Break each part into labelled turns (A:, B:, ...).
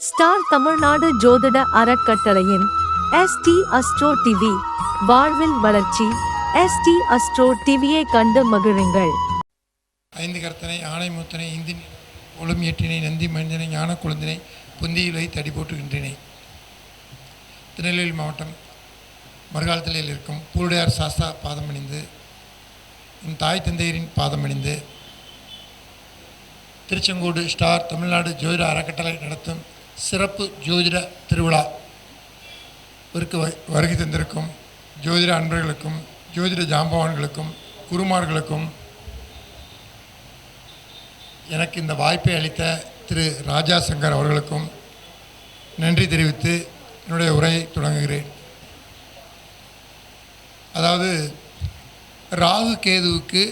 A: Star Tamil Nadu ஜோதிட அறக்கட்டளையின் ST astro TV வாழ்வில் வளர்ச்சி எஸ்டி அஸ்ட்ரோ டிவியை கண்டு மகிழுங்கள்.
B: ஐந்து கர்த்தனை ஆணை மூத்தனை இந்தின் ஒளும் ஏற்றினை நந்தி மனிதனை ஞான குழந்தினை புந்தியிலை தடி போட்டுகின்றேனே திருநெல்வேலி மாவட்டம் மறுகாலத்திலையில் இருக்கும் பூருடையார் சாஸ்தா பாதம் அணிந்து என் தாய் தந்தையரின் பாதம் அணிந்து திருச்செங்கோடு ஸ்டார் தமிழ்நாடு ஜோதிட அறக்கட்டளை நடத்தும் சிறப்பு ஜோதிட திருவிழா விற்கு வ- வருகை தந்திருக்கும் ஜோதிட அன்பர்களுக்கும் ஜோதிட ஜாம்பவான்களுக்கும் குருமார்களுக்கும் எனக்கு இந்த வாய்ப்பை அளித்த திரு ராஜா சங்கர் அவர்களுக்கும் நன்றி தெரிவித்து என்னுடைய உரையை தொடங்குகிறேன். அதாவது ராகு கேதுவுக்கு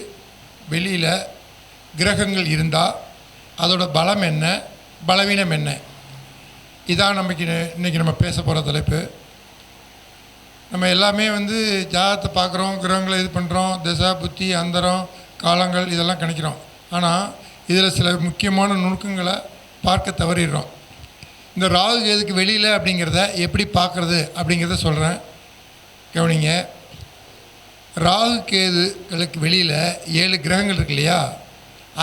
B: வெளியில் கிரகங்கள் இருந்தால் அதோட பலம் என்ன? பலவீனம் என்ன? இதான் நமக்கு இன்றைக்கி நம்ம பேச போகிற தலைப்பு. நம்ம எல்லாமே வந்து ஜாதகத்தை பார்க்குறோம் கிரகங்களை இது பண்ணுறோம் திசா புத்தி அந்தரம் காலங்கள் இதெல்லாம் கணிக்கிறோம். ஆனால் இதில் சில முக்கியமான நுணுக்கங்களை பார்க்க தவறிடுறோம். இந்த ராகு கேதுக்கு வெளியில் அப்படிங்கிறத எப்படி பார்க்குறது அப்படிங்கிறத சொல்கிறேன் கவனிங்க. ராகு கேதுகளுக்கு வெளியில் ஏழு கிரகங்கள் இருக்கு இல்லையா?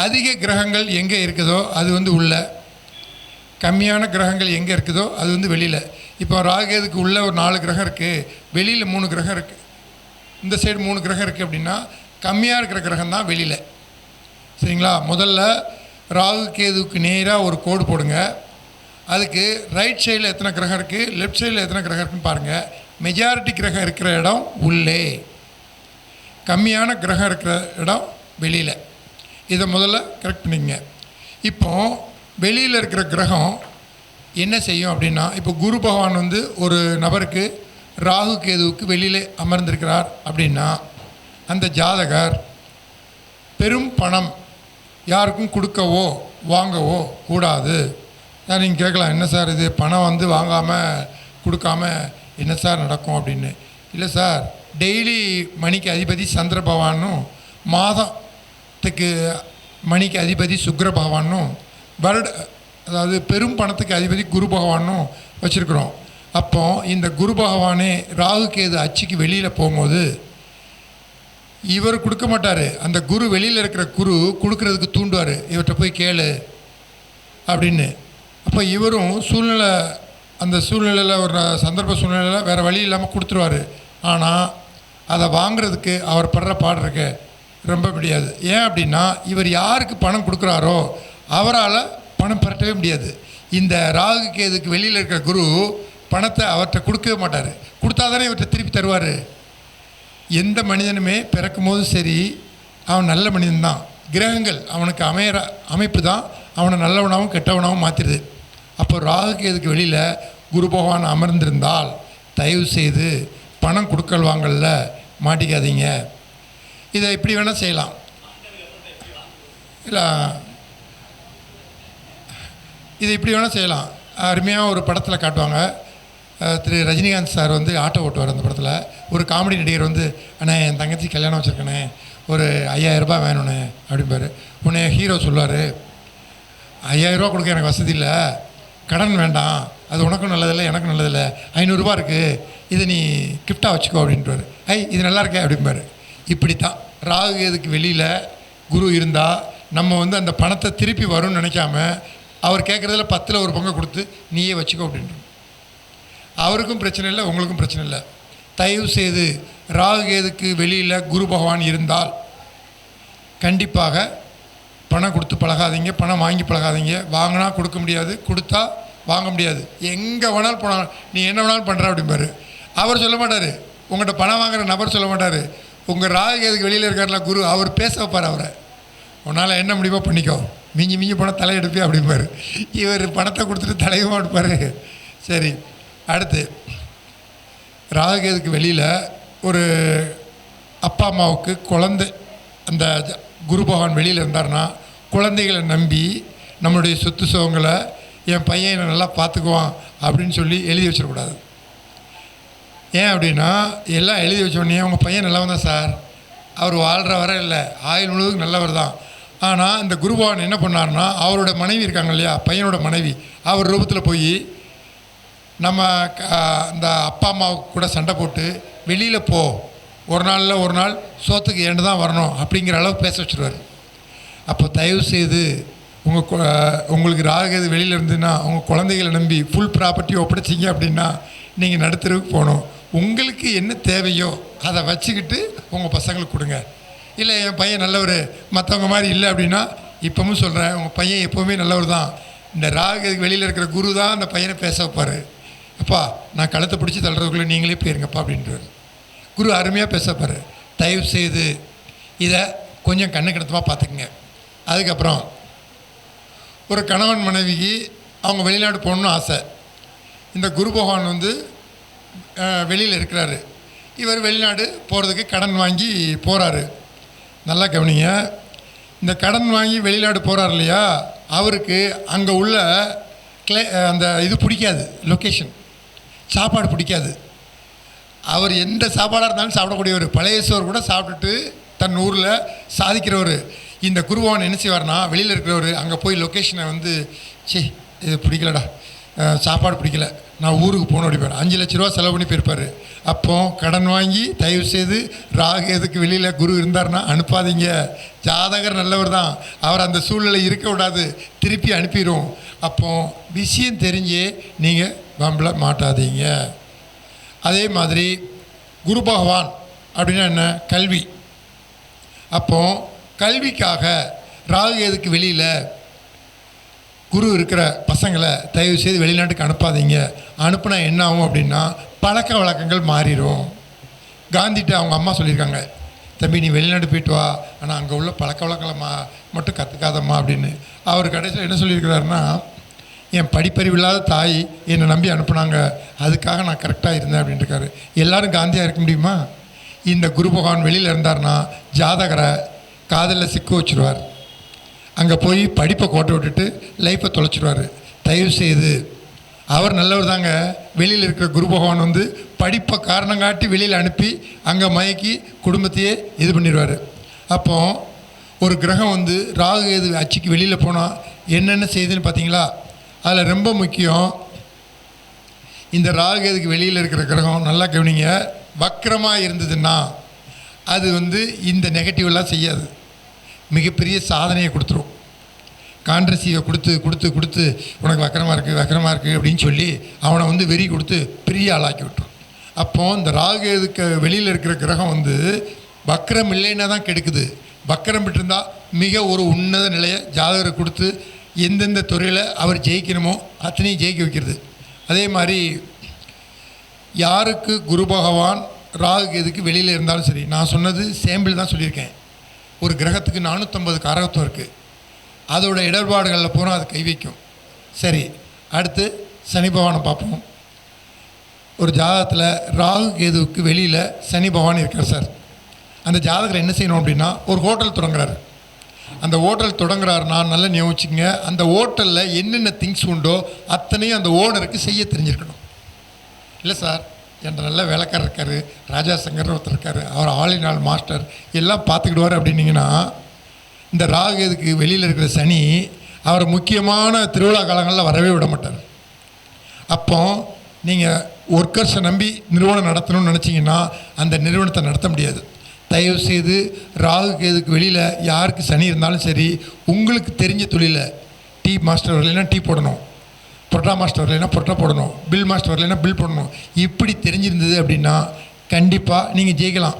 B: அதிக கிரகங்கள் எங்கே இருக்குதோ அது வந்து உள்ள. கம்மியான கிரகங்கள் எங்கே இருக்குதோ அது வந்து வெளியில். இப்போ ராகேதுக்கு உள்ள ஒரு நாலு கிரகம் இருக்குது வெளியில் மூணு கிரகம் இருக்குது இந்த சைடு மூணு கிரகம் இருக்குது அப்படின்னா கம்மியாக இருக்கிற கிரகம் தான் வெளியில். சரிங்களா? முதல்ல ராகு கேதுவுக்கு நேராக ஒரு கோடு போடுங்க. அதுக்கு ரைட் சைடில் எத்தனை கிரகம் இருக்குது லெஃப்ட் சைடில் எத்தனை கிரகம் இருக்குன்னு பாருங்கள் மெஜாரிட்டி கிரகம் இருக்கிற இடம் உள்ளே. கம்மியான கிரகம் இருக்கிற இடம் வெளியில். இதை முதல்ல கரெக்ட் பண்ணிங்க இப்போது வெளியில் இருக்கிற கிரகம் என்ன செய்யும் அப்படின்னா இப்போ குரு பகவான் வந்து ஒரு நபருக்கு ராகு கேதுவுக்கு வெளியில் அமர்ந்திருக்கிறார் அப்படின்னா அந்த ஜாதகர் பெரும் பணம் யாருக்கும் கொடுக்கவோ வாங்கவோ கூடாது. சார் நீங்கள் கேட்கலாம் என்ன சார் இது? பணம் வந்து வாங்காமல் கொடுக்காம என்ன சார் நடக்கும் அப்படின்னு? இல்லை சார் டெய்லி மணிக்கு அதிபதி சந்திர பகவானும் மாதத்துக்கு மணிக்கு அதிபதி சுக்கிர பகவானும் வருட அதாவது பெரும் பணத்துக்கு அதிபதி குரு பகவானும் வச்சுருக்குறோம். அப்போ இந்த குரு பகவானே ராகு கேது அச்சுக்கு வெளியில் போகும்போது இவர் கொடுக்க மாட்டார். அந்த குரு வெளியில் இருக்கிற குரு கொடுக்கறதுக்கு தூண்டுவார். இவர்கிட்ட போய் கேளு அப்படின்னு. அப்போ இவரும் சூழ்நிலை அந்த சூழ்நிலையில் ஒரு சந்தர்ப்ப சூழ்நிலையில் வேறு வழி இல்லாமல் கொடுத்துருவாரு. ஆனால் அதை வாங்குறதுக்கு அவர் படுற பாடுறக்க ரொம்ப முடியாது. ஏன் அப்படின்னா இவர் யாருக்கு பணம் கொடுக்குறாரோ அவரால் பணம் பரட்டவே முடியாது. இந்த ராகு கேதுக்கு வெளியில் இருக்கிற குரு பணத்தை அவர்கிட்ட கொடுக்கவே மாட்டார். கொடுத்தா தானே இவர்கிட்ட திருப்பி தருவார். எந்த மனிதனுமே பிறக்கும் போதும் சரி அவன் நல்ல மனிதன்தான். கிரகங்கள் அவனுக்கு அமையிற அமைப்பு தான். அவனை நல்லவனாகவும் கெட்டவனாகவும் மாற்றிடுது அப்போ ராகுகேதுக்கு வெளியில் குரு பகவான் அமர்ந்திருந்தால் தயவு செய்து பணம் கொடுக்கல் வாங்கல மாட்டிக்காதீங்க. இதை இப்படி வேணால் செய்யலாம். இல்லை இது இப்படி வேணால் செய்யலாம். அருமையாக ஒரு படத்தில் காட்டுவாங்க. திரு ரஜினிகாந்த் சார் வந்து ஆட்டோ ஓட்டுவார் அந்த படத்தில். ஒரு காமெடி நடிகர் வந்து அண்ணே என் தங்கச்சி கல்யாணம் வச்சுருக்கேனே. ஒரு ஐயாயிரரூபா ரூபாய் வேணும்ண்ணே அப்படிம்பாரு. உன்னை ஹீரோ சொல்லுவார். ஐயாயிரரூபா கொடுக்க எனக்கு வசதி இல்லை. கடன் வேண்டாம். அது உனக்கும் நல்லதில்லை எனக்கும் நல்லதில்லை. ஐநூறுரூபா இருக்குது இதை நீ கிஃப்டாக வச்சுக்கோ அப்படின்ட்டுவார் ஐ இது நல்லா இருக்கே அப்படிம்பாரு. இப்படி தான் ராகு இதுக்கு வெளியில் குரு இருந்தால் நம்ம வந்து அந்த பணத்தை திருப்பி வரும்னு நினைக்காம அவர் கேட்குறதுல பத்தில் ஒரு பங்கு கொடுத்து நீயே வச்சுக்கோ அப்படின்ட்டு அவருக்கும் பிரச்சனை இல்லை உங்களுக்கும் பிரச்சனை இல்லை. தயவு செய்து ராகு கேதுக்கு வெளியில் குரு பகவான் இருந்தால் கண்டிப்பாக பணம் கொடுத்து பழகாதீங்க பணம் வாங்கி பழகாதீங்க. வாங்கினா கொடுக்க முடியாது கொடுத்தா வாங்க முடியாது. எங்கே வேணாலும் போனால் நீ என்ன வேணாலும் பண்ணுற அப்படிம்பாரு அவர் சொல்ல மாட்டார். உங்கள்கிட்ட பணம் வாங்குற நபர் சொல்ல மாட்டார். உங்கள் ராகு கேதுக்கு வெளியில் இருக்கார்ல குரு அவர் பேச வைப்பார் அவரை. உன்னால் என்ன முடியுமோ பண்ணிக்கோ. மிஞ்சி மிஞ்சி பணம் தலையெடுப்பே அப்படிம்பார். இவர் பணத்தை கொடுத்துட்டு தலையும் எடுப்பார் சரி அடுத்து. ராகுகேதுக்கு வெளியில் ஒரு அப்பா அம்மாவுக்கு குழந்தை அந்த ஜ- குரு பகவான் வெளியில் இருந்தாருன்னா குழந்தைகளை நம்பி நம்மளுடைய சொத்து சுகங்களை என் பையன் என்னை நல்லா பார்த்துக்குவான் அப்படின்னு சொல்லி எழுதி வச்சிடக்கூடாது. ஏன் அப்படின்னா எல்லாம் எழுதி வச்சோடனே உங்கள் பையன் நல்லவன் தான் சார். அவர் வாழ்கிற வர இல்லை. ஆயுள் முழுவதும் நல்லவர் தான். ஆனால் இந்த குருபவான் என்ன பண்ணார்னா அவரோட மனைவி இருக்காங்க இல்லையா பையனோட மனைவி அவர் ரூபத்தில் போய் நம்ம க- இந்த அப்பா அம்மா கூட சண்டை போட்டு வெளியில் போ ஒரு நாளில் ஒரு நாள் சோத்துக்கு ஏண்டு தான் வரணும் அப்படிங்கிற அளவுக்கு பேச வச்சுருவார். அப்போ தயவு செய்து உங்கள் உங்களுக்கு ராகது வெளியில் இருந்துன்னா உங்கள் குழந்தைகளை நம்பி ஃபுல் ப்ராப்பர்ட்டி ஒப்படைச்சிங்க அப்படின்னா நீங்கள் நடுத்தருவுக்கு போகணும். உங்களுக்கு என்ன தேவையோ அதை வச்சுக்கிட்டு உங்கள் பசங்களுக்கு கொடுங்க. இல்லை என் பையன் நல்லவர். மற்றவங்க மாதிரி இல்லை அப்படின்னா இப்பவும் சொல்கிறேன் உங்கள் பையன் எப்போவுமே நல்லவர் தான். இந்த ராகதுக்கு வெளியில் இருக்கிற குரு தான் அந்த பையனை பேச வைப்பார். அப்பா நான் கழுத்தை பிடிச்சி தள்ளுறதுக்குள்ளே நீங்களே போயிருங்கப்பா அப்படின்றார். குரு அருமையாக பேசப்பாரு தயவு செய்து இதை கொஞ்சம் கண்ணு கிணத்தமாக பார்த்துக்குங்க. அதுக்கப்புறம் ஒரு கணவன் மனைவிக்கு அவங்க வெளிநாடு போகணுன்னு ஆசை. இந்த குரு பகவான் வந்து வெளியில் இருக்கிறாரு. இவர் வெளிநாடு போகிறதுக்கு கடன் வாங்கி போகிறாரு நல்லா கவனிங்க. இந்த கடன் வாங்கி வெளிநாடு போகிறார் இல்லையா? அவருக்கு அங்கே உள்ள கிளே அந்த இது பிடிக்காது லொக்கேஷன் சாப்பாடு பிடிக்காது. அவர் எந்த சாப்பாடாக இருந்தாலும் சாப்பிடக்கூடியவர் பழைய சோறு கூட சாப்பிட்டுட்டு தன் ஊரில் சாதிக்கிறவர். இந்த குருவான் என்ன செய்வார்னா வெளியில் இருக்கிறவர் அங்கே போய் லொக்கேஷனை வந்து சே இது பிடிக்கலடா. சாப்பாடு பிடிக்கல. நான் ஊருக்கு போகணும் அப்படிப்பார் அஞ்சு லட்ச ரூபா செலவு பண்ணி போயிருப்பார். அப்போ கடன் வாங்கி தயவு செய்து ராகு எதுக்கு வெளியில் குரு இருந்தார்னா அனுப்பாதீங்க. ஜாதகர் நல்லவர் தான். அவர் அந்த சூழ்நிலை இருக்க விடாது. திருப்பி அனுப்பிடும் அப்போ விஷயம் தெரிஞ்சே நீங்கள் வம்பல மாட்டாதீங்க. அதே மாதிரி குரு பகவான் அப்படின்னா என்ன? கல்வி. அப்போ கல்விக்காக ராகு எதுக்கு வெளியில் குரு இருக்கிற பசங்களை தயவு செய்து வெளிநாட்டுக்கு அனுப்பாதீங்க. அனுப்புனா என்ன ஆகும் அப்படின்னா பழக்க வழக்கங்கள் மாறிடும் காந்திகிட்ட அவங்க அம்மா சொல்லியிருக்காங்க தம்பி நீ வெளிநாடு போயிட்டு வா. ஆனால் அங்கே உள்ள பழக்க வழக்கங்களை மா மட்டும் கற்றுக்காதம்மா அப்படின்னு. அவர் கடைசியில் என்ன சொல்லியிருக்கிறாருன்னா என் படிப்பறிவு இல்லாத தாய் என்னை நம்பி அனுப்புனாங்க. அதுக்காக நான் கரெக்டாக இருந்தேன் அப்படின்ட்டு இருக்காரு எல்லாரும் காந்தியாக இருக்க முடியுமா? இந்த குரு பகவான் வெளியில் இருந்தார்னா ஜாதகரை காதலில் சிக்க வச்சுருவார். அங்கே போய் படிப்பை கோட்டை விட்டுட்டு லைஃப்பை தொலைச்சிடுவார். தயவு செய்து அவர் நல்லவர் தாங்க. வெளியில் இருக்கிற குரு பகவான் வந்து படிப்பை காரணம் காட்டி வெளியில் அனுப்பி அங்கே மயக்கி குடும்பத்தையே இது பண்ணிடுவார். அப்போ ஒரு கிரகம் வந்து ராகு எது அச்சுக்கு வெளியில் போனால் என்னென்ன செய்யுதுன்னு பார்த்தீங்களா? அதில் ரொம்ப முக்கியம் இந்த ராகு எதுக்கு வெளியில் இருக்கிற கிரகம் நல்லா கவனிங்க. வக்கரமாக இருந்ததுன்னா அது வந்து இந்த நெகட்டிவ்லாம் செய்யாது. மிகப்பெரிய சாதனையை கொடுத்துரும். கான்ட்ரஸியை கொடுத்து கொடுத்து கொடுத்து உனக்கு வக்கரமாக இருக்குது வக்கரமாக இருக்குது அப்படின்னு சொல்லி அவனை வந்து வெறி கொடுத்து பெரிய ஆளாக்கி விட்டுரும். அப்போ இந்த ராகு எதுக்கு வெளியில் இருக்கிற கிரகம் வந்து வக்கரம் இல்லைன்னா தான் கெடுக்குது. வக்கரம் விட்டுருந்தா மிக ஒரு உன்னத நிலையை ஜாதகரை கொடுத்து எந்தெந்த துறையில் அவர் ஜெயிக்கணுமோ அத்தனையும் ஜெயிக்க வைக்கிறது. அதே மாதிரி யாருக்கு குரு பகவான் ராகு எதுக்கு வெளியில் இருந்தாலும் சரி நான் சொன்னது சேம்பிள் தான் சொல்லியிருக்கேன். ஒரு கிரகத்துக்கு நானூற்றம்பது காரகத்துவம் இருக்குது அதோட இடர்பாடுகளில் பூரா அது கை வைக்கும். சரி அடுத்து சனி பகவானை பார்ப்போம். ஒரு ஜாதகத்தில் ராகு கேதுவுக்கு வெளியில் சனி பகவான் இருக்கார் சார். அந்த ஜாதகர் என்ன செய்யணும் அப்படின்னா ஒரு ஹோட்டல் தொடங்குறாரு. அந்த ஹோட்டல் தொடங்குறாருன்னா நல்லா ஞாபகிச்சுங்க அந்த ஹோட்டலில் என்னென்ன திங்ஸ் உண்டோ அத்தனையும் அந்த ஓனருக்கு செய்ய தெரிஞ்சிருக்கணும். இல்லை சார்? என்ற நல்ல வேலைக்காரர் இருக்கார் ராஜா சங்கர் ஒருத்தர் இருக்கார் அவர் ஆளினால் மாஸ்டர் எல்லாம் பார்த்துக்கிடுவார் அப்படின்னீங்கன்னா இந்த ராகு இதுக்கு வெளியில் இருக்கிற சனி அவரை முக்கியமான திருவிழா காலங்களில் வரவே விட மாட்டார். அப்போ நீங்கள் ஒர்க்கர்ஸை நம்பி நிறுவனம் நடத்தணும்னு நினச்சிங்கன்னா அந்த நிறுவனத்தை நடத்த முடியாது. தயவு செய்து ராகு கேதுக்கு வெளியில் யாருக்கு சனி இருந்தாலும் சரி உங்களுக்கு தெரிஞ்ச தொழிலை டீ மாஸ்டர் வரலைன்னா டீ போடணும். புரோட்டா மாஸ்டர் வரலைன்னா புரோட்டா போடணும் பில் மாஸ்டர் வரலைன்னா பில் போடணும். இப்படி தெரிஞ்சிருந்தது அப்படின்னா கண்டிப்பாக நீங்கள் ஜெயிக்கலாம்.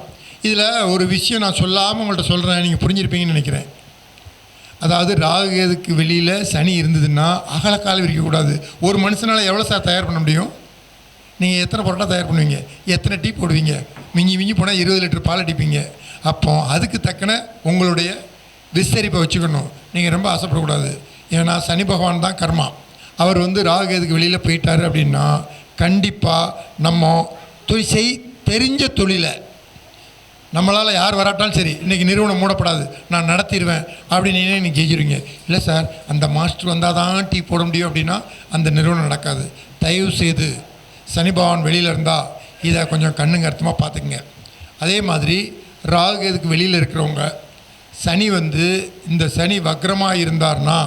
B: இதில் ஒரு விஷயம் நான் சொல்லாமல் உங்கள்கிட்ட சொல்கிறேன் நீங்கள் புரிஞ்சிருப்பீங்கன்னு நினைக்கிறேன். அதாவது ராகுகேதுக்கு வெளியில் சனி இருந்ததுன்னா அகலக்கால் விரிக்கக்கூடாது ஒரு மனுஷனால் எவ்வளோ சார் தயார் பண்ண முடியும்? நீங்கள் எத்தனை பரோட்டா தயார் பண்ணுவீங்க? எத்தனை டீ போடுவீங்க? மிஞ்சி மிஞ்சி போனால் இருபது லிட்டர் பால் அடிப்பீங்க அப்போ அதுக்கு தக்கன உங்களுடைய விஸ்தரிப்பை வச்சுக்கணும். நீங்கள் ரொம்ப ஆசைப்படக்கூடாது. ஏன்னா சனி பகவான் தான் கர்மா. அவர் வந்து ராகுகேதுக்கு வெளியில் போயிட்டார் அப்படின்னா கண்டிப்பாக நம்ம செய் தெரிஞ்ச தொழிலை நம்மளால் யார் வராட்டாலும் சரி இன்றைக்கி நிறுவனம் மூடப்படாது நான் நடத்திடுவேன் அப்படின்னு நீங்கள் ஜெயிச்சிருவீங்க இல்லை சார் அந்த மாஸ்டர் வந்தால் தான் டீ போட முடியும் அப்படின்னா அந்த நிறுவனம் நடக்காது. தயவு செய்து சனி பகவான் வெளியில் இருந்தால் இதை கொஞ்சம் கண்ணுங்க அர்த்தமாக பார்த்துக்குங்க அதே மாதிரி ராகு எதுக்கு வெளியில் இருக்கிறவங்க சனி வந்து இந்த சனி வக்ரமாக இருந்தார்னா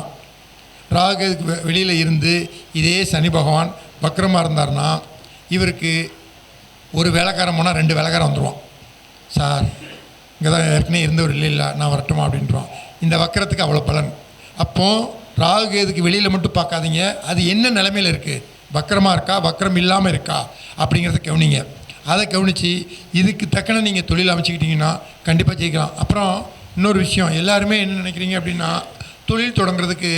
B: ராகுக்கு வெளியில் இருந்து இதே சனி பகவான் வக்ரமாக இருந்தார்னா இவருக்கு ஒரு வேலைக்காரன் போனால் ரெண்டு வேலைக்காரன் வந்துடுவான் சார் இங்கே தான் ஏற்கனவே இருந்தவர் இல்லை இல்லை நான் வரட்டுமா? அப்படின்றான் இந்த வக்கரத்துக்கு அவ்வளோ பலன். அப்போது ராகு கேதுக்கு வெளியில் மட்டும் பார்க்காதீங்க. அது என்ன நிலமையில் இருக்குது வக்கரமாக இருக்கா? வக்கரம் இல்லாமல் இருக்கா? அப்படிங்கிறத கவனிங்க. அதை கவனித்து இதுக்கு தக்கன நீங்கள் தொழில் அமைச்சிக்கிட்டிங்கன்னா கண்டிப்பாக ஜெயிக்கலாம். அப்புறம் இன்னொரு விஷயம் எல்லாருமே என்ன நினைக்கிறீங்க அப்படின்னா தொழில் தொடங்குறதுக்கு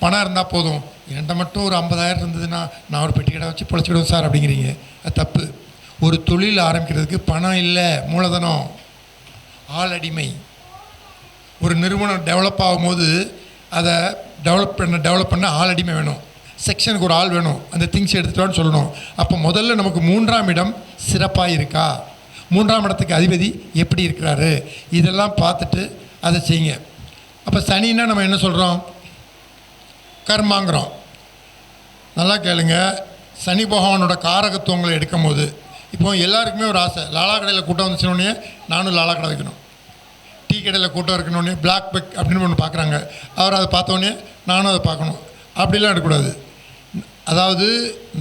B: பணம் இருந்தால் போதும். என்கிட்ட மட்டும் ஒரு ஐம்பதாயிரம் இருந்ததுன்னா நான் ஒரு பெட்டி கடை வச்சு பிழைச்சிடுவேன் சார் அப்படிங்கிறீங்க. அது தப்பு. ஒரு தொழில் ஆரம்பிக்கிறதுக்கு பணம் இல்லை மூலதனம். ஆள் அடிமை ஒரு நிறுவனம் டெவலப் ஆகும்போது அதை டெவலப் பண்ண டெவலப் பண்ண ஆள் அடிமை வேணும். செக்ஷனுக்கு ஒரு ஆள் வேணும். அந்த திங்ஸ் எடுத்துட்டோன்னு சொல்லணும். அப்போ முதல்ல நமக்கு மூன்றாம் இடம் சிறப்பாக இருக்கா மூன்றாம் இடத்துக்கு அதிபதி எப்படி இருக்கிறாரு? இதெல்லாம் பார்த்துட்டு அதை செய்யுங்க. அப்போ சனின்னா நம்ம என்ன சொல்கிறோம் கர்மாங்கிறோம். நல்லா கேளுங்க. சனி பகவானோட காரகத்துவங்களை எடுக்கும் போது இப்போ எல்லாருக்குமே ஒரு ஆசை. லாலா கடையில் கூட்டம் வந்துச்சுனோடனே நானும் லாலா கடை வைக்கணும். டீ கடையில் கூட்டம் இருக்கணுன்னே பிளாக் பெக் அப்படின்னு ஒன்று பார்க்குறாங்க அவர் அதை பார்த்தோன்னே நானும் அதை பார்க்கணும். அப்படிலாம் எடுக்கக்கூடாது. அதாவது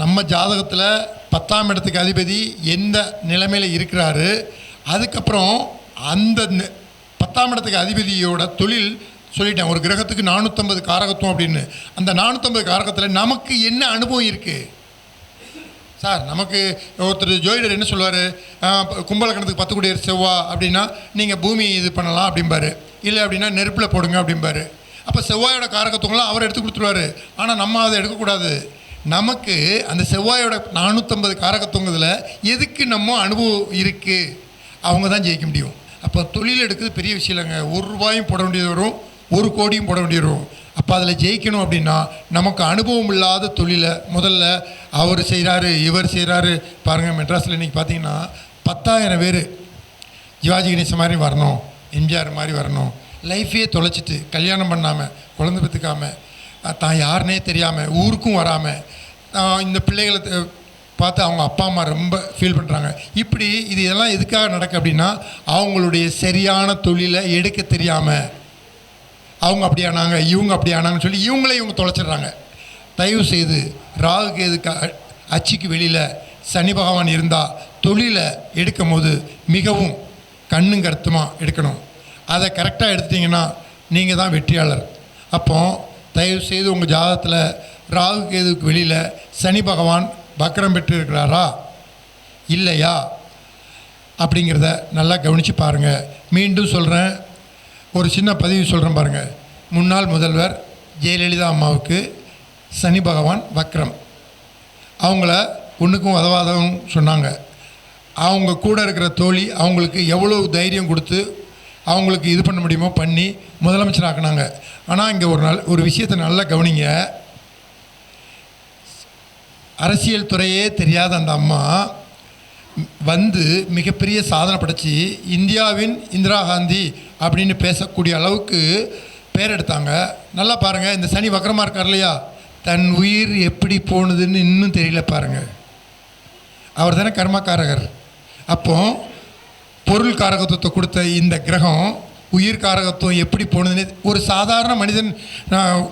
B: நம்ம ஜாதகத்தில் பத்தாம் இடத்துக்கு அதிபதி எந்த நிலைமையில் இருக்கிறாரு அதுக்கப்புறம் அந்த பத்தாம் இடத்துக்கு அதிபதியோட தொழில் சொல்லிட்டேன் ஒரு கிரகத்துக்கு நானூற்றம்பது காரகத்துவம் அப்படின்னு. அந்த நானூற்றம்பது காரகத்தில் நமக்கு என்ன அனுபவம் இருக்குது சார் நமக்கு ஒருத்தர் ஜோதிடர் என்ன சொல்லுவார்? கும்பலக்கணத்துக்கு பத்து கோடி செவ்வா அப்படின்னா நீங்கள் பூமி இது பண்ணலாம் அப்படிம்பாரு. இல்லை அப்படின்னா நெருப்பில் போடுங்க அப்படிம்பாரு. அப்போ செவ்வாயோட காரகத்துவங்களாம் அவர் எடுத்து கொடுத்துருவாரு. ஆனால் நம்ம அதை எடுக்கக்கூடாது. நமக்கு அந்த செவ்வாயோட நானூற்றம்பது காரகத்துவங்கத்தில் எதுக்கு நம்ம அனுபவம் இருக்குது அவங்க தான் ஜெயிக்க முடியும். அப்போ தொழில் எடுக்கிறது பெரிய விஷயம் இல்லைங்க. ஒரு ரூபாயும் போட வேண்டியது வரும். ஒரு கோடியும் போட வேண்டியிருக்கும். அப்போ அதில் ஜெயிக்கணும் அப்படின்னா நமக்கு அனுபவம் இல்லாத தொழிலை முதல்ல அவர் செய்கிறாரு இவர் செய்கிறாரு பாருங்கள் மெட்ராஸில் இன்றைக்கி பார்த்தீங்கன்னா பத்தாயிரம் பேர் சிவாஜி கணேசன் மாதிரி வரணும் எம்ஜிஆர் மாதிரி வரணும். லைஃபே தொலைச்சிட்டு கல்யாணம் பண்ணாமல் குழந்தை பெற்றுக்காமல் தான் யாருனே தெரியாமல் ஊருக்கும் வராமல் இந்த பிள்ளைகளை பார்த்து அவங்க அப்பா அம்மா ரொம்ப ஃபீல் பண்ணுறாங்க இப்படி இது இதெல்லாம் எதுக்காக நடக்கு அப்படின்னா அவங்களுடைய சரியான தொழிலை எடுக்க தெரியாமல் அவங்க அப்படி ஆனாங்க இவங்க அப்படி ஆனாங்கன்னு சொல்லி இவங்களே இவங்க தொலைச்சிடுறாங்க. தயவு செய்து ராகு கேதுக்கு அ- அச்சுக்கு வெளியில் சனி பகவான் இருந்தால் தொழிலை எடுக்கும் போது மிகவும் கண்ணும் கருத்துமாக எடுக்கணும். அதை கரெக்டாக எடுத்தீங்கன்னா நீங்கள் தான் வெற்றியாளர். அப்போ தயவு செய்து உங்கள் ஜாதகத்தில் ராகு கேதுக்கு வெளியில் சனி பகவான் வக்கரம் பெற்று இருக்கிறாரா இல்லையா? அப்படிங்கிறத நல்லா கவனித்து பாருங்கள் மீண்டும் சொல்கிறேன் ஒரு சின்ன பதிவு சொல்கிறேன் பாருங்கள் முன்னாள் முதல்வர் ஜெயலலிதா அம்மாவுக்கு சனி பகவான் வக்ரம். அவங்கள ஒன்றுக்கும் உதவாதவும் சொன்னாங்க. அவங்க கூட இருக்கிற தோழி அவங்களுக்கு எவ்வளோ தைரியம் கொடுத்து அவங்களுக்கு இது பண்ண முடியுமோ பண்ணி முதலமைச்சர் ஆக்குனாங்க. ஆனால் இங்கே ஒரு நாள் ஒரு விஷயத்தை நல்லா கவனிங்க. அரசியல் துறையே தெரியாத அந்த அம்மா வந்து மிகப்பெரிய சாதனை படைச்சி இந்தியாவின் இந்திரா காந்தி அப்படின்னு பேசக்கூடிய அளவுக்கு பேர் எடுத்தாங்க. நல்லா பாருங்கள் இந்த சனி வக்கரமாக இருக்கார் இல்லையா? தன் உயிர் எப்படி போனதுன்னு இன்னும் தெரியல பாருங்கள் அவர் தானே கர்மக்காரகர். அப்போ பொருள் காரகத்துவத்தை கொடுத்த இந்த கிரகம் உயிர் காரகத்துவம் எப்படி போனதுன்னு ஒரு சாதாரண மனிதன்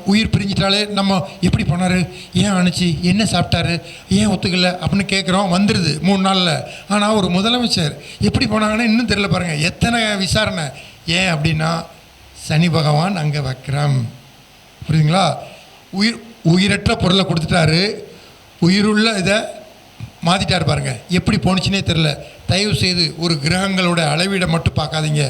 B: உயிர் பிரிஞ்சிட்டாலே நம்ம எப்படி போனார்? ஏன் அனுச்சு? என்ன சாப்பிட்டாரு? ஏன் ஒத்துக்கல? அப்படின்னு கேட்குறோம் வந்துடுது மூணு நாளில். ஆனால் ஒரு முதலமைச்சர் எப்படி போனாங்கன்னு இன்னும் தெரியல பாருங்கள் எத்தனை விசாரணை? ஏன் அப்படின்னா சனி பகவான் அங்கே வைக்கிறான் புரியுதுங்களா? உயிர் உயிரற்ற பொருளை கொடுத்துட்டாரு. உயிருள்ள இதை மாற்றிட்டார் பாருங்க. எப்படி போணுச்சுனே தெரில தயவு செய்து ஒரு கிரகங்களோட அளவீடை மட்டும் பார்க்காதீங்க.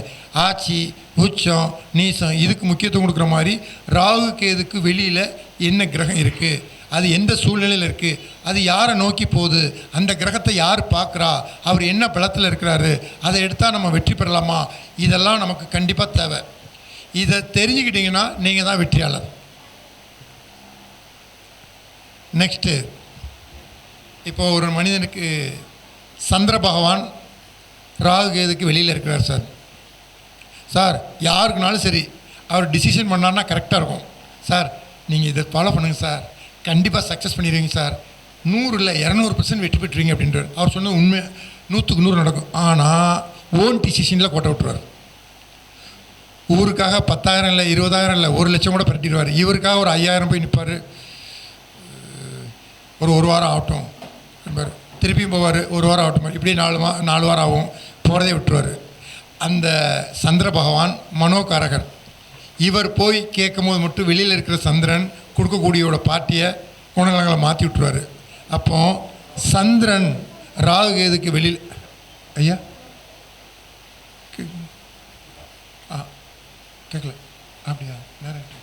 B: ஆட்சி உச்சம் நீசம் இதுக்கு முக்கியத்துவம் கொடுக்குற மாதிரி ராகு கேதுக்கு வெளியில் என்ன கிரகம் இருக்குது அது எந்த சூழ்நிலையில் இருக்குது அது யாரை நோக்கி போகுது? அந்த கிரகத்தை யார் பார்க்குறா? அவர் என்ன பலத்தில் இருக்கிறாரு? அதை எடுத்தால் நம்ம வெற்றி பெறலாமா? இதெல்லாம் நமக்கு கண்டிப்பாக தேவை. இதை தெரிஞ்சுக்கிட்டிங்கன்னா நீங்கள் தான் வெற்றியாளர். நெக்ஸ்ட்டு. இப்போ ஒரு மனிதனுக்கு சந்திர பகவான் ராகு கேதுக்கு வெளியில் இருக்கிறார் சார். சார் யாருக்குனாலும் சரி அவர் டிசிஷன் பண்ணார்னா கரெக்டாக இருக்கும். சார் நீங்கள் இதை ஃபாலோ பண்ணுங்கள் சார். கண்டிப்பாக சக்ஸஸ் பண்ணிடுவீங்க சார். நூறு இல்லை இரநூறு பர்சன்ட் வெற்றி பெற்றுவீங்க அப்படின்றார். அவர் சொன்னது உண்மை நூற்றுக்கு நூறு நடக்கும். ஆனால் ஓன் டிசிஷனில் கொட்ட விட்டுருவார். ஊருக்காக பத்தாயிரம் இல்லை இருபதாயிரம் இல்லை ஒரு லட்சம் கூட பரட்டிடுவார். இவருக்காக ஒரு ஐயாயிரம் போய் நிற்பார் ஒரு ஒரு வாரம் ஆகட்டும். என்பார் திருப்பியும் போவார். ஒரு வாரம் ஆகட்டும். இப்படி நாலு மா நாலு வாரம் ஆகும். போகிறதே விட்டுருவார். அந்த சந்திர பகவான் மனோகாரகர். இவர் போய் கேட்கும்போது மட்டும் வெளியில் இருக்கிற சந்திரன் கொடுக்கக்கூடியோட பாட்டியை குணநலங்களை மாற்றி விட்டுருவார். அப்போ சந்திரன் ராகு கேதுக்கு வெளியில் ஐயா? கே- ஆ கேட்கல அப்படியா? நேரம்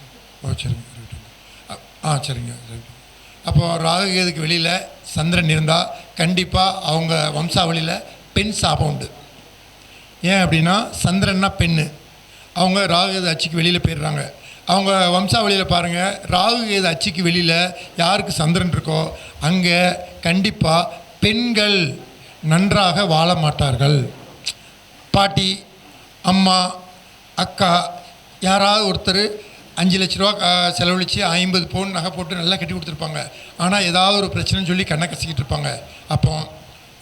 B: ஓ சரிங்க. ஆ சரிங்க. சரிங்க. அப்போ ராகுகேதுக்கு வெளியில் சந்திரன் இருந்தால் கண்டிப்பாக அவங்க வம்சாவளியில் பெண் சாபம் உண்டு. ஏன் அப்படின்னா சந்திரன்னா பெண்ணு. அவங்க ராகுகேது அச்சுக்கு வெளியில் போயிடுறாங்க. அவங்க வம்சாவளியில் பாருங்கள் ராகுகேது அச்சுக்கு வெளியில் யாருக்கு சந்திரன் இருக்கோ அங்கே கண்டிப்பாக பெண்கள் நன்றாக வாழ மாட்டார்கள். பாட்டி அம்மா அக்கா யாராவது ஒருத்தர் அஞ்சு லட்ச ரூபா செலவழித்து ஐம்பது பவுன் நகை போட்டு நல்லா கட்டி கொடுத்துருப்பாங்க. ஆனால் ஏதாவது ஒரு பிரச்சனைன்னு சொல்லி கண்ணை கசிக்கிட்டு இருப்பாங்க. அப்போ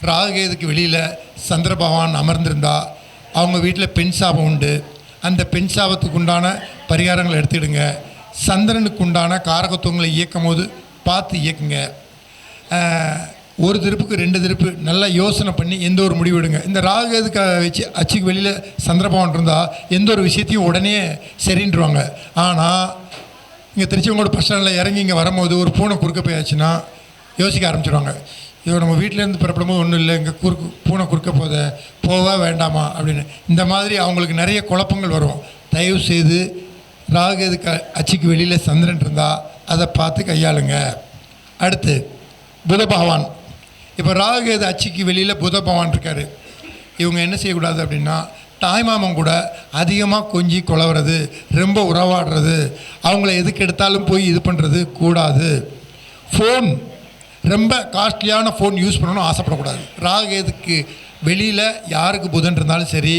B: ராகுகேதுக்கு வெளியில் சந்திர பகவான் அமர்ந்திருந்தா அவங்க வீட்டில் பெண் சாபம் உண்டு. அந்த பெண் சாபத்துக்கு உண்டான பரிகாரங்களை எடுத்துக்கிடுங்க. சந்திரனுக்கு உண்டான காரகத்துவங்களை இயக்கும் போது பார்த்து இயக்குங்க. ஒரு திருப்புக்கு ரெண்டு திருப்பு நல்லா யோசனை பண்ணி எந்த ஒரு முடிவு எடுங்க. இந்த ராகு எதுக்கு வச்சு அச்சுக்கு வெளியில் சந்திரபவன் இருந்தால் எந்த ஒரு விஷயத்தையும் உடனே சரின்றுவாங்க. ஆனால் இங்கே திருச்செங்கோடு பஸ் ஸ்டாண்டில் இறங்கி இங்கே வரும்போது ஒரு பூனை குறுக்க போயாச்சுன்னா யோசிக்க ஆரம்பிச்சிடுவாங்க ஐயோ நம்ம வீட்டிலேருந்து பிறப்படும்போது ஒன்றும் இல்லை இங்கே குறுக்கு பூனை குறுக்க போத போவா வேண்டாமா? அப்படின்னு. இந்த மாதிரி அவங்களுக்கு நிறைய குழப்பங்கள் வரும். தயவு செய்து ராகு எதுக்கு அச்சுக்கு வெளியில் சந்திரன் இருந்தால் அதை பார்த்து கையாளுங்க. அடுத்து புத பகவான். இப்போ ராகுகேது அச்சுக்கு வெளியில் புத பவான் இருக்கார். இவங்க என்ன செய்யக்கூடாது அப்படின்னா தாய்மாமன் கூட அதிகமாக கொஞ்சி குழவுறது ரொம்ப உறவாடுறது அவங்கள எதுக்கு எடுத்தாலும் போய் இது பண்ணுறது கூடாது. ஃபோன் ரொம்ப காஸ்ட்லியான ஃபோன் யூஸ் பண்ணணும்னு ஆசைப்படக்கூடாது. ராகுகேதுக்கு வெளியில் யாருக்கு புதன் இருந்தாலும் சரி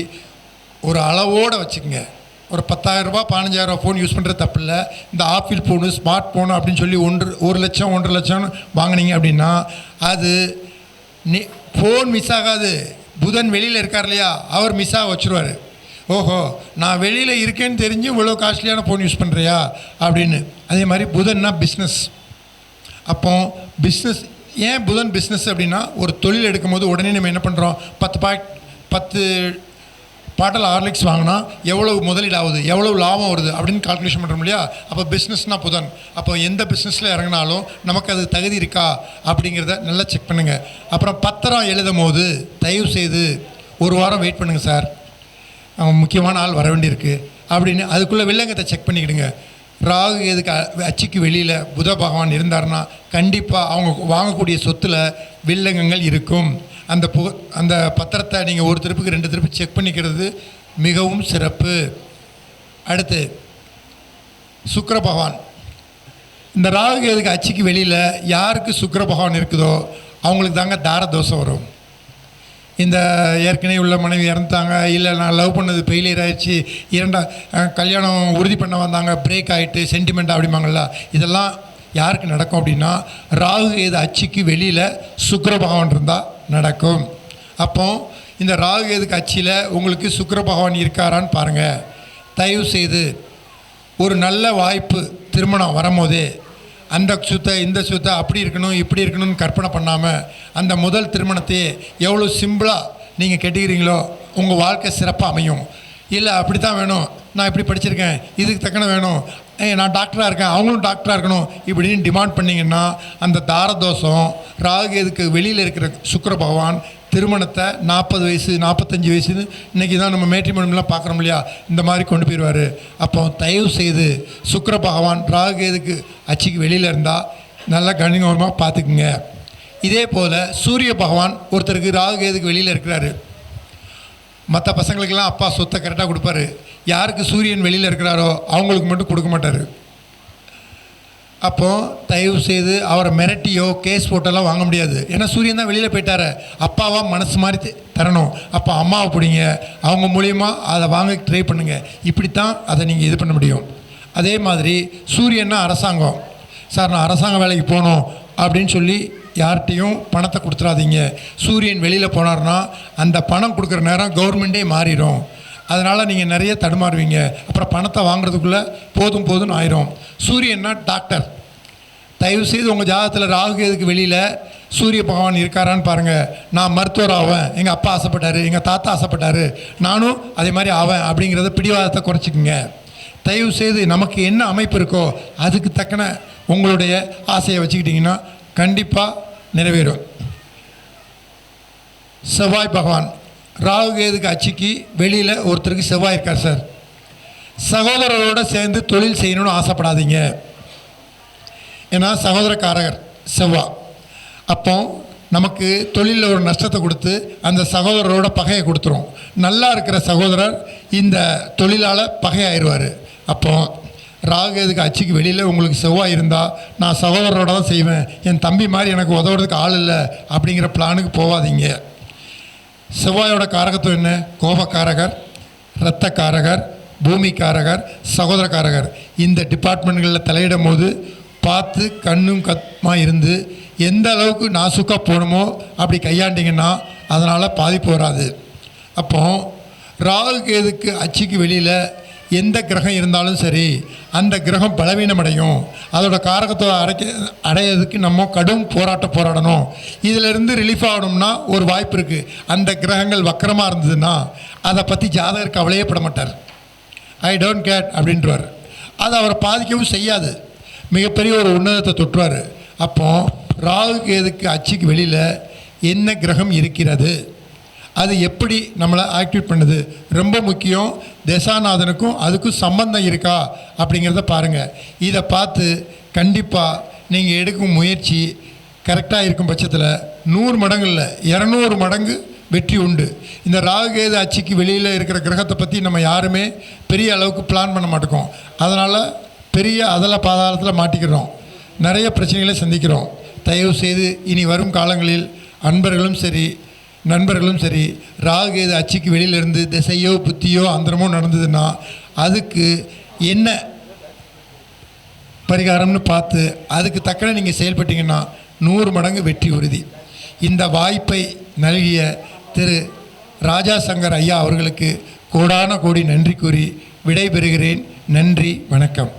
B: ஒரு அளவோடு வச்சுக்கோங்க. ஒரு பத்தாயிரரூபா பதினஞ்சாயிரரூபா ஃபோன் யூஸ் பண்ணுறது தப்பு இல்லை இந்த ஆப்பிள் ஃபோனு ஸ்மார்ட் ஃபோனு அப்படின்னு சொல்லி ஒன்று ஒரு லட்சம் ஒன்றரை லட்சம் வாங்குனீங்க அப்படின்னா அது நீ ஃபோன் மிஸ் ஆகாது. புதன் வெளியில் இருக்கார் இல்லையா? அவர் மிஸ் ஆக வச்சுருவார். ஓஹோ நான் வெளியில் இருக்கேன்னு தெரிஞ்சு இவ்வளோ காஸ்ட்லியான ஃபோன் யூஸ் பண்ணுறியா அப்படின்னு. அதே மாதிரி புதன்னா பிஸ்னஸ் அப்போ பிஸ்னஸ் ஏன் புதன் பிஸ்னஸ் அப்படின்னா ஒரு தொழில் எடுக்கும்போது உடனே நம்ம என்ன பண்ணுறோம் பத்து பாக்கெட் பத்து பாட்டில் ஹார்லிக்ஸ் வாங்கினா எவ்வளவு முதலீடு ஆகுது எவ்வளவு லாபம் வருது அப்படின்னு கால்குலேஷன் பண்ணுறோம் இல்லையா? அப்போ பிஸ்னஸ்னால் புதன். அப்போ எந்த பிஸ்னஸில் இறங்கினாலும் நமக்கு அது தகுதி இருக்கா அப்படிங்கிறத நல்லா செக் பண்ணுங்கள் அப்புறம் பத்திரம் எழுதும் போது தயவு செய்து ஒரு வாரம் வெயிட் பண்ணுங்கள் சார் முக்கியமான ஆள் வர வேண்டியிருக்கு அப்படின்னு அதுக்குள்ளே வில்லங்கத்தை செக் பண்ணிக்கிடுங்க. ராகு எதுக்கு அச்சுக்கு வெளியில் புத பகவான் இருந்தாருன்னா கண்டிப்பாக அவங்க வாங்கக்கூடிய சொத்தில் வில்லங்கங்கள் இருக்கும். அந்த பு அந்த பத்திரத்தை நீங்கள் ஒரு திருப்புக்கு ரெண்டு திருப்பு செக் பண்ணிக்கிறது மிகவும் சிறப்பு. அடுத்து சுக்கர பகவான். இந்த ராகு எதுக்கு அச்சுக்கு வெளியில் யாருக்கு சுக்கர பகவான் இருக்குதோ அவங்களுக்கு தாங்க தார தோஷம் வரும். இந்த ஏற்கனவே உள்ள மனைவி இறந்துட்டாங்க இல்லை நான் லவ் பண்ணது ஃபெயிலியர் ஆயிடுச்சு இரண்டா கல்யாணம் உறுதி பண்ண வந்தாங்க பிரேக் ஆகிட்டு சென்டிமெண்ட் அப்படிம்பாங்கள்ல இதெல்லாம் யாருக்கு நடக்கும் அப்படின்னா ராகு கேது அச்சுக்கு வெளியில் சுக்கர பகவான் இருந்தால் நடக்கும். அப்போ இந்த ராகு கேதுக்கு கட்சியில் உங்களுக்கு சுக்கர பகவான் இருக்காரான்னு பாருங்கள் தயவு செய்து ஒரு நல்ல வாய்ப்பு திருமணம் வரும்போதே அந்த சுத்த இந்த சுத்த அப்படி இருக்கணும் இப்படி இருக்கணும்னு கற்பனை பண்ணாமல் அந்த முதல் திருமணத்தையே எவ்வளோ சிம்பிளாக நீங்கள் கெட்டுக்கிறீங்களோ உங்கள் வாழ்க்கை சிறப்பாக அமையும். இல்லை அப்படி தான் வேணும். நான் இப்படி படிச்சிருக்கேன். இதுக்கு தக்கன வேணும். ஏ நான் டாக்டராக இருக்கேன். அவங்களும் டாக்டராக இருக்கணும். இப்படின்னு டிமாண்ட் பண்ணிங்கன்னா அந்த தாரதோஷம் ராகு இதுக்கு வெளியில் இருக்கிற சுக்கர பகவான் திருமணத்தை நாற்பது வயசு நாற்பத்தஞ்சு வயசுன்னு இன்றைக்கி தான் நம்ம மேட்ரிமோனியம்லாம் பார்க்குறோம் இல்லையா? இந்த மாதிரி கொண்டு போயிடுவார் அப்போ தயவு செய்து சுக்கர பகவான் ராகுகேதுக்கு அச்சுக்கு வெளியில் இருந்தால் நல்லா கணிகமாக பார்த்துக்குங்க. இதே போல் சூரிய பகவான் ஒருத்தருக்கு ராகுகேதுக்கு வெளியில் இருக்கிறாரு? மற்ற பசங்களுக்கெல்லாம் அப்பா சொத்தை கரெக்டாக கொடுப்பாரு. யாருக்கு சூரியன் வெளியில் இருக்கிறாரோ அவங்களுக்கு மட்டும் கொடுக்க மாட்டார். அப்போ தயவு செய்து அவரை மிரட்டியோ கேஸ் போட்டெல்லாம் வாங்க முடியாது. ஏன்னா சூரியன் தான் வெளியில் போயிட்டாரு. அப்பாவாக மனசு மாதிரி தரணும். அப்போ அம்மாவை பிடிங்க. அவங்க மூலியமா அதை வாங்க ட்ரை பண்ணுங்கள் இப்படித்தான் அதை நீங்கள் இது பண்ண முடியும். அதே மாதிரி சூரியன்னா அரசாங்கம். சார் நான் அரசாங்க வேலைக்கு போகணும் அப்படின்னு சொல்லி யார்கிட்டையும் பணத்தை கொடுத்துறாதீங்க. சூரியன் வெளியில் போனார்னா அந்த பணம் கொடுக்குற நேரம் கவர்மெண்ட்டே மாறிடும். அதனால் நீங்கள் நிறைய தடுமாறுவீங்க. அப்புறம் பணத்தை வாங்குறதுக்குள்ளே போதும் போதும்னு ஆயிரும். சூரியன்னா டாக்டர் தயவு செய்து உங்கள் ஜாதகத்தில் ராகு கேதுக்கு வெளியில்? சூரிய பகவான் இருக்காரான்னு பாருங்கள் நான் மருத்துவர் ஆவேன். எங்கள் அப்பா ஆசைப்பட்டார். எங்கள் தாத்தா ஆசைப்பட்டாரு. நானும் அதே மாதிரி ஆவேன் அப்படிங்கிறத பிடிவாதத்தை குறைச்சிக்கோங்க. தயவு செய்து நமக்கு என்ன அமைப்பு இருக்கோ அதுக்கு தக்கன உங்களுடைய ஆசையை வச்சுக்கிட்டிங்கன்னா கண்டிப்பாக நிறைவேறும். செவ்வாய் பகவான் ராகு கேதுக்கு அச்சுக்கு வெளியில் ஒருத்தருக்கு செவ்வாய் இருக்கார் சார். சகோதரரோடு சேர்ந்து தொழில் செய்யணும்னு ஆசைப்படாதீங்க. ஏன்னா சகோதரக்காரகர் செவ்வா. அப்போ நமக்கு தொழிலில் ஒரு நஷ்டத்தை கொடுத்து அந்த சகோதரரோட பகையை கொடுத்துரும். நல்லா இருக்கிற சகோதரர் இந்த தொழிலால் பகையாயிருவார். அப்போது ராகுகேதுக்கு அச்சுக்கு வெளியில் உங்களுக்கு செவ்வாய் இருந்தால் நான் சகோதரரோட தான் செய்வேன். என் தம்பி மாதிரி எனக்கு உதவுறதுக்கு ஆள் இல்லை அப்படிங்கிற பிளானுக்கு போகாதீங்க செவ்வாயோட காரகத்துவம் என்ன? கோபக்காரகர் இரத்தக்காரகர் பூமிக்காரகர் சகோதரக்காரகர். இந்த டிபார்ட்மெண்ட்களில் தலையிடும் போது பார்த்து கண்ணும் கத்துமாக இருந்து எந்த அளவுக்கு நாசுக்காக போகணுமோ அப்படி கையாண்டிங்கன்னா அதனால் பாதிப்பு வராது. அப்போ ராகு கேதுக்கு அச்சுக்கு வெளியில் எந்த கிரகம் இருந்தாலும் சரி அந்த கிரகம் பலவீனம் அடையும் அதோட காரகத்தை அடைக்க அடையிறதுக்கு நம்ம கடும் போராட்டம் போராடணும். இதிலிருந்து ரிலீஃப் ஆகணும்னா ஒரு வாய்ப்பு இருக்குது அந்த கிரகங்கள் வக்கரமாக இருந்ததுன்னா அதை பற்றி ஜாதகர் கவலையே பட மாட்டார். ஐ டோன்ட் கேட் அப்படின்றவர். அது அவரை பாதிக்கவும் செய்யாது. மிகப்பெரிய ஒரு உன்னதத்தை தொற்றுவார் அப்போ ராகு கேதுக்கு அச்சுக்கு வெளியில் என்ன கிரகம் இருக்கிறது? அது எப்படி நம்மளை ஆக்டிவேட் பண்ணுது? ரொம்ப முக்கியம். தசாநாதனுக்கும் அதுக்கும் சம்பந்தம் இருக்கா? அப்படிங்கிறத பாருங்கள் இதை பார்த்து கண்டிப்பாக நீங்கள் எடுக்கும் முயற்சி கரெக்டாக இருக்கும் பட்சத்தில் நூறு மடங்கில் இரநூறு மடங்கு வெற்றி உண்டு. இந்த ராகுகேது அச்சுக்கு வெளியில் இருக்கிற கிரகத்தை பற்றி நம்ம யாருமே பெரிய அளவுக்கு பிளான் பண்ண மாட்டோம். அதனால் பெரிய அதல பாதாளத்தில் மாட்டிக்கிறோம். நிறைய பிரச்சனைகளை சந்திக்கிறோம். தயவு செய்து இனி வரும் காலங்களில் அன்பர்களும் சரி நண்பர்களும் சரி ராகு எது அச்சுக்கு வெளியிலிருந்து திசையோ புத்தியோ அந்தரமோ நடந்ததுன்னா அதுக்கு என்ன பரிகாரம்னு பார்த்து அதுக்கு தக்கன நீங்கள் செயல்பட்டீங்கன்னா நூறு மடங்கு வெற்றி உறுதி. இந்த வாய்ப்பை நல்கிய திரு ராஜா சங்கர் ஐயா அவர்களுக்கு கோடான கோடி நன்றி கூறி விடைபெறுகிறேன். நன்றி வணக்கம்.